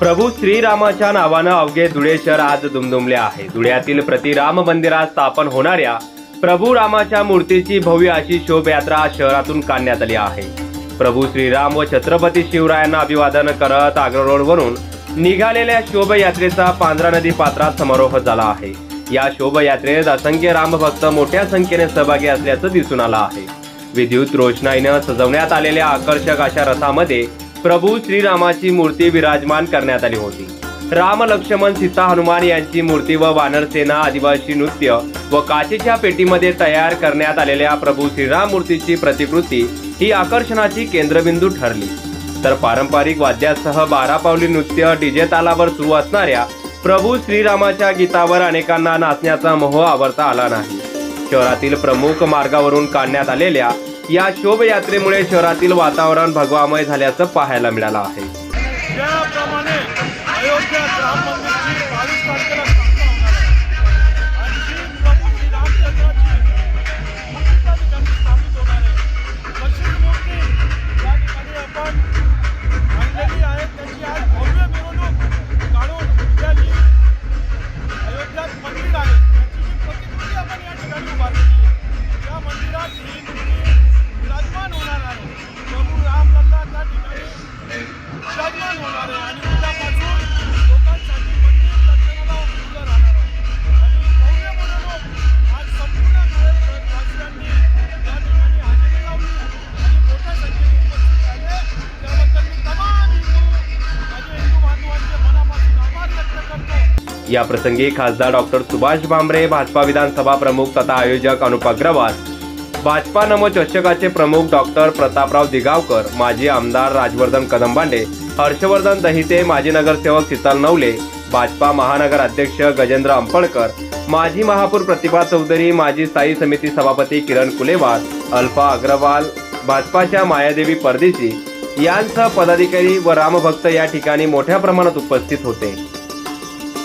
प्रभू श्रीरामाच्या नावानं अवघे धुळे शहर आज दुमदुमले आहे. धुळ्यातील प्रतिराम मंदिरात स्थापन होणाऱ्या प्रभू रामाच्या मूर्तीची भव्य अशी शोभयात्रा शहरातून काढण्यात आली आहे. प्रभू श्रीराम व छत्रपती शिवरायांना अभिवादन करत आग्रा रोडवरून निघालेल्या शोभयात्रेचा पांढरा नदी पात्रात समारोह झाला आहे. या शोभयात्रेत असंख्य रामभक्त मोठ्या संख्येने सहभागी असल्याचं दिसून आलं आहे. विद्युत रोषणाईनं सजवण्यात आलेल्या आकर्षक अशा रथामध्ये प्रभू श्रीरामाची मूर्ती विराजमान करण्यात आली होती. राम लक्ष्मण सीता हनुमान यांची मूर्ती व वानरसेना आदिवासी नृत्य व काचेच्या पेटीमध्ये तयार करण्यात आलेल्या प्रभू श्रीराम मूर्तीची प्रतिकृती ही आकर्षणाची केंद्रबिंदू ठरली. तर पारंपरिक वाद्यासह बारा पावली नृत्य डीजे तालावर सुरू असणाऱ्या प्रभू श्रीरामाच्या गीतावर अनेकांना नाचण्याचा मोह आवरता आला नाही. शहरातील प्रमुख मार्गावरून काढण्यात आलेल्या या शोभयात्रेमुळे शहरातील वातावरण भगवामय झाल्याचं पाहायला मिळालं आहे. या प्रसंगी खासदार डॉक्टर सुभाष भामरे भाजपा विधानसभा प्रमुख तथा आयोजक अनुप अग्रवाल भाजपा नमो प्रमुख डॉक्टर प्रतापराव दिगावकर माजी आमदार राजवर्धन कदमबांडे हर्षवर्धन दहिते माजी नगरसेवक शीतल नवले भाजपा महानगर अध्यक्ष गजेंद्र अंपळकर माजी महापौर प्रतिभा चौधरी माजी स्थायी समिती सभापती किरण कुलेवार अल्फा अग्रवाल भाजपाच्या मायादेवी परदेशी यांसह पदाधिकारी व रामभक्त या ठिकाणी मोठ्या प्रमाणात उपस्थित होते.